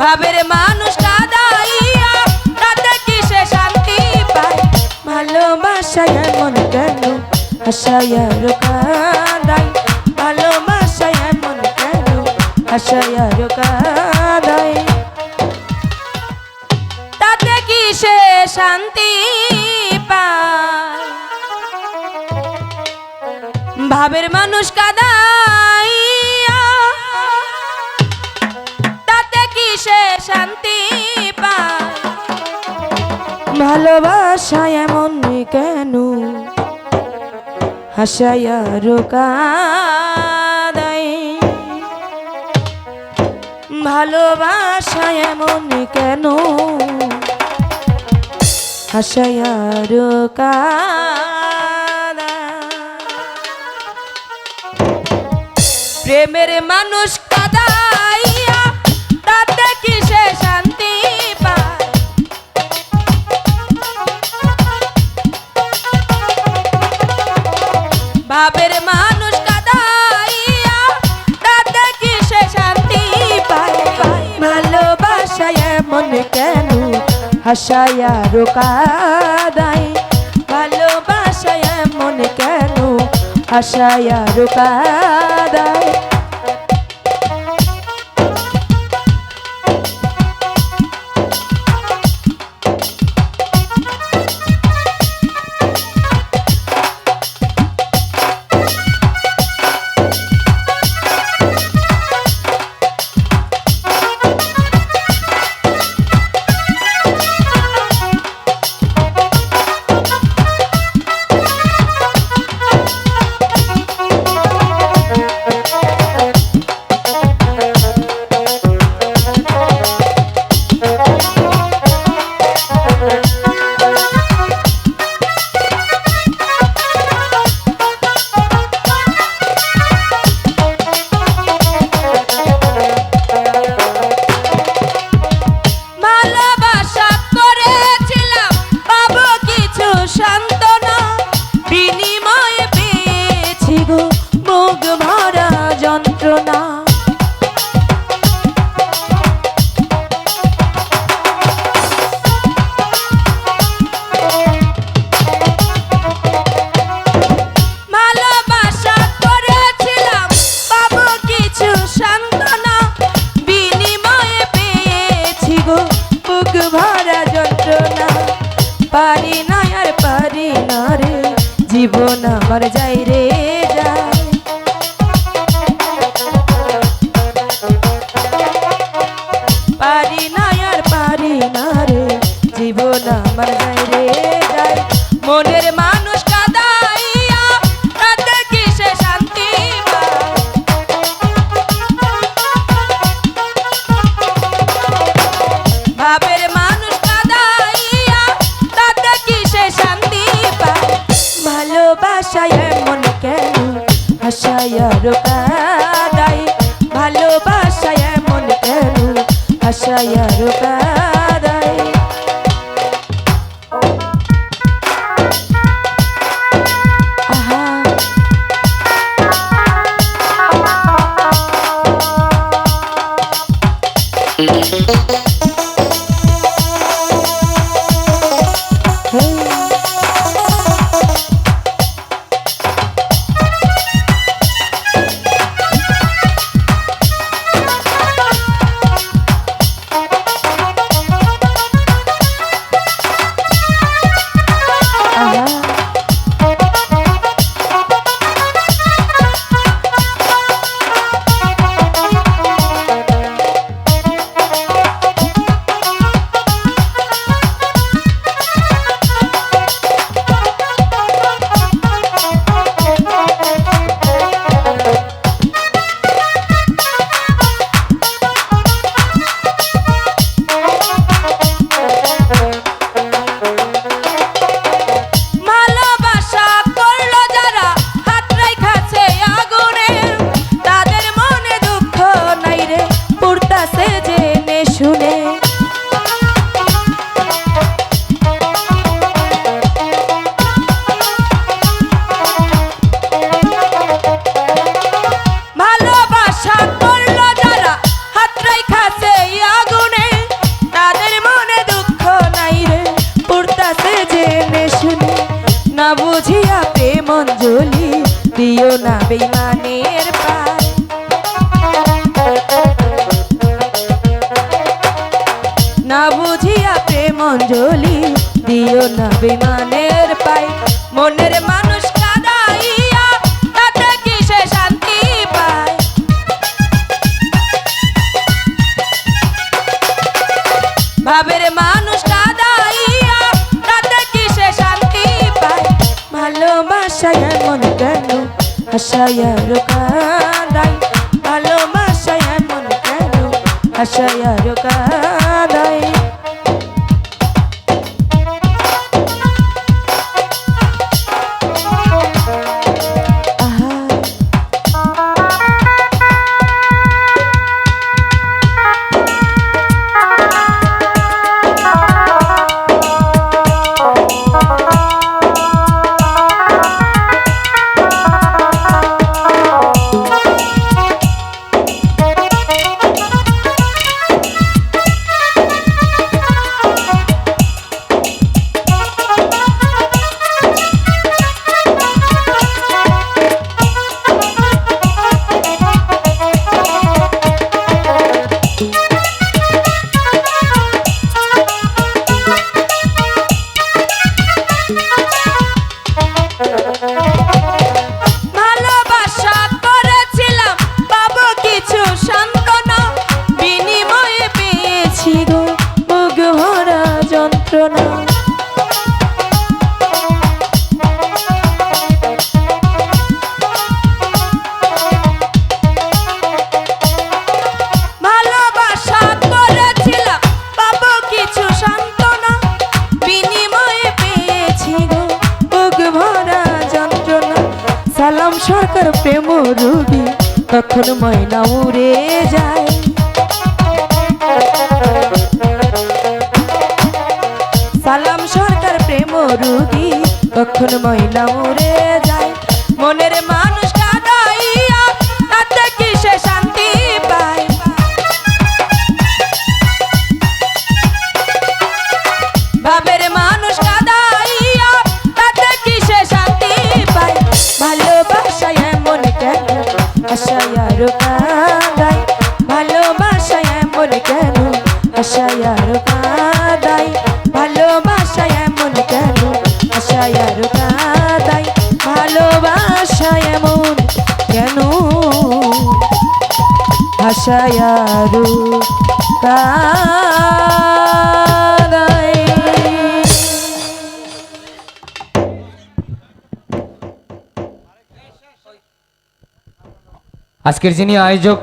ভাবের মানুষ কাদাইয়া তাতে কি সে শান্তি পায়? ভালোবাসায় এমন কেন? হাসায় আর কাদাই ভালোবাসায় এমন কেন? হাসায় আর কাদাই তাতে কি সে শান্তি পায়? ভাবের মানুষ কাদাইয়া সে শান্তি পায়। ভালোবাসা এমন কেন? হাসাইয়া রোকাদাই ভালোবাসা এমন কেন? হাসাইয়া রোকাদাই প্রেমের মানুষ কেন হাসায়া রোকাদাই ভালোবাসায় মনে কেন হাসায়া রোকাদাই পারি না আর পারি না রে। জীবন আমার যাই রে ভালোবাসায় মন কেন? আশায় কাদাই ভালোবাসায় মন কেন? আশায় কাদাই জলি দিও না বেমানের পায়। না বুঝিয়া প্রেম জলি দিও না বেমানের হাসায়ার কাদাই ভালোবাসায় এমন কেন? হাসায়ার কাদাই তখন ময়না উড়ে যায়। সালাম সরকার প্রেম রুগী তখন ময়না উড়ে আশায় কাদাই ভালোবাসায় এমন কেন? কাদাই ভালোবাসায় এমন কেন? আজকের যিনি আয়োজক